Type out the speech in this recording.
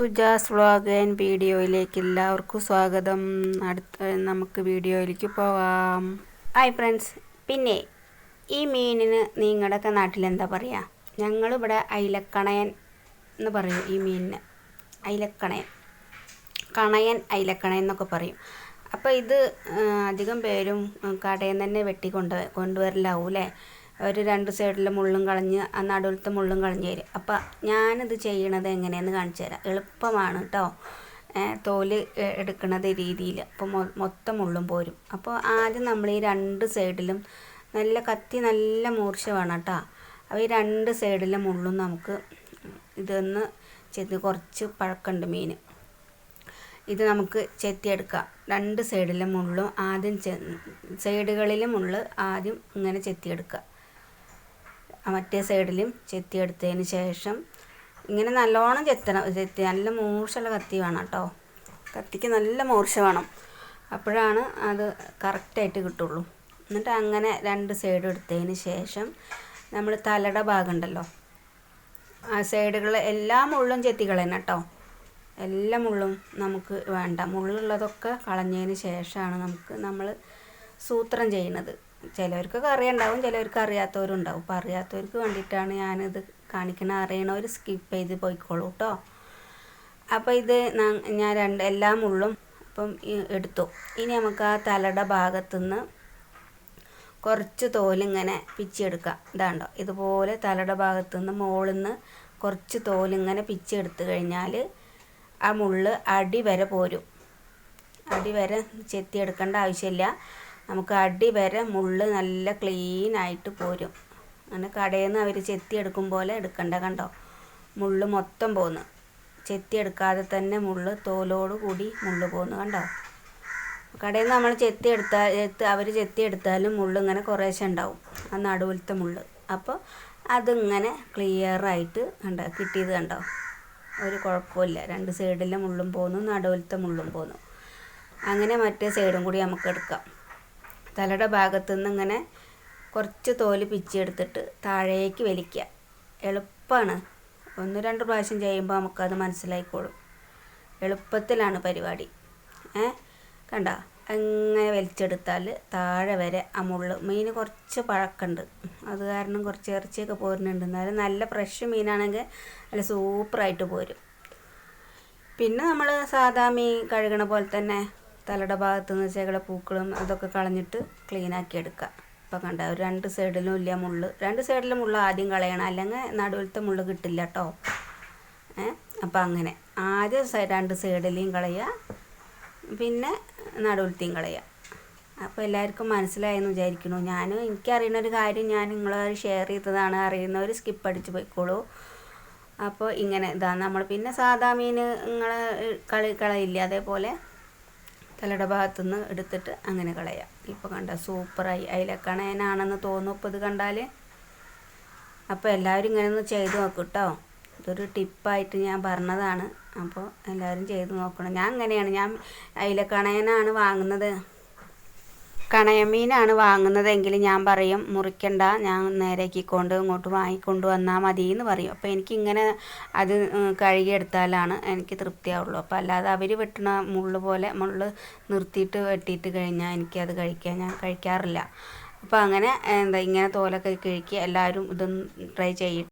Suja's vlog and വീഡിയോയിലേക്ക് എല്ലാവർക്കും സ്വാഗതം. അടുത്ത നമുക്ക് വീഡിയോയിലേക്ക് പോവാം. ഹായ് ഫ്രണ്ട്സ് പിന്നെ ഈ മീനിന് നിങ്ങളുടെയൊക്കെ നാട്ടിൽ എന്താ പറയുക ഞങ്ങളിവിടെ അയിലക്കണയൻ എന്ന് പറയും ഈ മീനിന്. അയിലക്കണയൻ. കണയൻ അയിലക്കണയൻ എന്നൊക്കെ പറയും. അപ്പോൾ ഇത് അധികം പേരും കടയിൽ നിന്ന് തന്നെ വെട്ടി കൊണ്ട് കൊണ്ടുവരലാവും അല്ലേ ഒരു രണ്ട് സൈഡിലെ മുള്ളും കളഞ്ഞ് ആ നടുവിലത്തെ മുള്ളും കളഞ്ഞ് തരും. അപ്പോൾ ഞാനിത് ചെയ്യണത് എങ്ങനെയെന്ന് കാണിച്ചു തരാം. എളുപ്പമാണ് കേട്ടോ തോൽ എടുക്കണത് രീതിയിൽ. അപ്പോൾ മൊത്തം മുള്ളും പോരും. അപ്പോൾ ആദ്യം നമ്മൾ ഈ രണ്ട് സൈഡിലും നല്ല കത്തി നല്ല മൂർച്ച വേണം കേട്ടോ അപ്പോൾ ഈ രണ്ട് സൈഡിലെ മുള്ളും നമുക്ക് ഇതൊന്ന് ചെത്തി കുറച്ച് പഴക്കമുണ്ട് മീൻ ഇത് നമുക്ക് ചെത്തിയെടുക്കാം. രണ്ട് സൈഡിലെ മുള്ളും ആദ്യം സൈഡുകളിലെ മുള്ള് ആദ്യം ഇങ്ങനെ ചെത്തിയെടുക്കുക മറ്റേ സൈഡിലും ചെത്തിയെടുത്തതിന് ശേഷം ഇങ്ങനെ നല്ലോണം ചെത്തണം ചെത്തി നല്ല മൂർച്ചയുള്ള കത്തി വേണം കേട്ടോ കത്തിക്ക് നല്ല മൂർച്ച വേണം. അപ്പോഴാണ് അത് കറക്റ്റായിട്ട് കിട്ടുള്ളൂ. എന്നിട്ട് അങ്ങനെ രണ്ട് സൈഡ് എടുത്തതിന് ശേഷം നമ്മൾ തലയുടെ ഭാഗമുണ്ടല്ലോ ആ സൈഡുകൾ എല്ലാ മുള്ളും ചെത്തിക്കളയണം കേട്ടോ എല്ലാ മുള്ളും നമുക്ക് വേണ്ട. മുള്ളുള്ളതൊക്കെ കളഞ്ഞതിന് ശേഷമാണ് നമുക്ക് നമ്മൾ സൂത്രം ചെയ്യുന്നത്. ചിലവർക്കൊക്കെ അറിയണ്ടാവും ചിലവർക്ക് അറിയാത്തവരും ഉണ്ടാവും അപ്പോൾ അറിയാത്തവർക്ക് വേണ്ടിയിട്ടാണ് ഞാനിത് കാണിക്കണ അറിയണവർ സ്കിപ്പ് ചെയ്ത് പോയിക്കോളൂ കേട്ടോ അപ്പോൾ ഇത് ഞാൻ രണ്ട് എല്ലാ മുള്ളും ഇപ്പം എടുത്തു. ഇനി നമുക്ക് ആ തലയുടെ ഭാഗത്തുനിന്ന് കുറച്ച് തോലിങ്ങനെ പിച്ചെടുക്കാം ഇതാണ്ടോ. ഇതുപോലെ തലയുടെ ഭാഗത്തു നിന്ന് മുകളിൽ നിന്ന് കുറച്ച് തോലിങ്ങനെ പിച്ചെടുത്ത് കഴിഞ്ഞാൽ ആ മുള്ള് അടി വരെ പോരും. അടി വരെ ചെത്തിയെടുക്കേണ്ട ആവശ്യമില്ല. നമുക്ക് അടി വരെ മുള്ള് നല്ല ക്ലീൻ ആയിട്ട് പോരും. അങ്ങനെ കടയിൽ നിന്ന് അവർ ചെത്തി എടുക്കും പോലെ എടുക്കണ്ട കണ്ടോ? മുള്ള് മൊത്തം ചെത്തി എടുക്കാതെ തന്നെ മുള്ള് തോലോട് കൂടി മുള്ള് പോന്ന് കണ്ടോ? കടയിൽ നിന്ന് നമ്മൾ ചെത്തി എടുത്താൽ അവർ ചെത്തി എടുത്താലും മുള്ള് ഇങ്ങനെ കുറേശ്ശെ ഉണ്ടാവും. ആ നടുവിലത്തെ മുള്ള്. അപ്പോൾ അതിങ്ങനെ ക്ലിയറായിട്ട് കണ്ടോ? കിട്ടിയത് കണ്ടോ? ഒരു കുഴപ്പമില്ല രണ്ട് സൈഡിലെ മുള്ളും പോന്നു നടുവിലത്തെ മുള്ളും പോന്നു. അങ്ങനെ മറ്റേ സൈഡും കൂടി നമുക്ക് എടുക്കാം. തലയുടെ ഭാഗത്തു നിന്ന് ഇങ്ങനെ കുറച്ച് തോൽ പിച്ചെടുത്തിട്ട് താഴേക്ക് വലിക്കുക. എളുപ്പമാണ് ഒന്ന് രണ്ട് പ്രാവശ്യം ചെയ്യുമ്പോൾ നമുക്കത് മനസ്സിലായിക്കോളും. എളുപ്പത്തിലാണ് പരിപാടി. ഏ? കണ്ട? അങ്ങനെ വലിച്ചെടുത്താൽ താഴെ വരെ ആ മുള്ള്. മീൻ കുറച്ച് പഴക്കമുണ്ട്. അത് കാരണം കുറച്ച് ഇറച്ചിയൊക്കെ പോരുന്നുണ്ട്. എന്നാലും നല്ല ഫ്രഷ് മീനാണെങ്കിൽ നല്ല സൂപ്പറായിട്ട് പോരും. പിന്നെ നമ്മൾ സാധാ മീൻ കഴുകണ പോലെ തന്നെ തലയുടെ ഭാഗത്ത് നിന്ന് ചെകള പൂക്കളും അതൊക്കെ കളഞ്ഞിട്ട് ക്ലീൻ ആക്കി എടുക്കുക. ഇപ്പം കണ്ട ഒരു രണ്ട് സൈഡിലും ഇല്ല മുള്ള്. രണ്ട് സൈഡിലും മുള്ള ആദ്യം കളയണം. അല്ലെങ്കിൽ നടുവിലത്തെ മുള്ള് കിട്ടില്ല കേട്ടോ ഏ? അപ്പം അങ്ങനെ. ആദ്യം രണ്ട് സൈഡിലെയും കളയുക. പിന്നെ നടുവിലത്തെയും കളയുക. അപ്പോൾ എല്ലാവർക്കും മനസ്സിലായെന്ന് വിചാരിക്കുന്നു. ഞാനും എനിക്കറിയുന്ന ഒരു കാര്യം ഞാൻ നിങ്ങളെ ഷെയർ ചെയ്തതാണ്. അറിയുന്നവർ സ്കിപ്പ് അടിച്ച് പോയിക്കോളൂ. അപ്പോൾ ഇങ്ങനെ ഇതാണ് നമ്മൾ പിന്നെ സാധാ മീൻ നിങ്ങളെ കളി കളയില്ല? അതേപോലെ തലയുടെ ഭാഗത്തുനിന്ന് എടുത്തിട്ട് അങ്ങനെ കളയാം. ഇപ്പോൾ കണ്ട സൂപ്പറായി. അയിലക്കണയനാണെന്ന് തോന്നും ഇപ്പോൾ ഇത് കണ്ടാൽ അപ്പോൾ എല്ലാവരും ഇങ്ങനെ ഒന്ന് ചെയ്ത് നോക്കും കേട്ടോ ഇതൊരു ടിപ്പായിട്ട് ഞാൻ പറഞ്ഞതാണ്. അപ്പോൾ എല്ലാവരും ചെയ്ത് നോക്കണം. ഞാൻ അങ്ങനെയാണ്. ഞാൻ അയിലക്കണയനാണ് വാങ്ങുന്നത്. കണയമീനാണ് വാങ്ങുന്നതെങ്കിൽ ഞാൻ പറയും മുറിക്കണ്ട ഞാൻ നേരേക്കിക്കൊണ്ട് ഇങ്ങോട്ട് വാങ്ങിക്കൊണ്ട് വന്നാൽ മതി എന്ന് പറയും. അപ്പോൾ എനിക്കിങ്ങനെ അത് കഴുകിയെടുത്താലാണ് എനിക്ക് തൃപ്തിയാവുള്ളൂ. അപ്പോൾ അല്ലാതെ അവർ വെട്ടണ മുള്ള് പോലെ മുള്ള് നിർത്തിയിട്ട് വെട്ടിയിട്ട് കഴിഞ്ഞാൽ എനിക്കത് കഴിക്കാൻ ഞാൻ കഴിക്കാറില്ല. അപ്പോൾ അങ്ങനെ എന്താ ഇങ്ങനെ തോലൊക്കെ കിഴുക്കി എല്ലാവരും ഇതൊന്ന് ട്രൈ ചെയ്യും.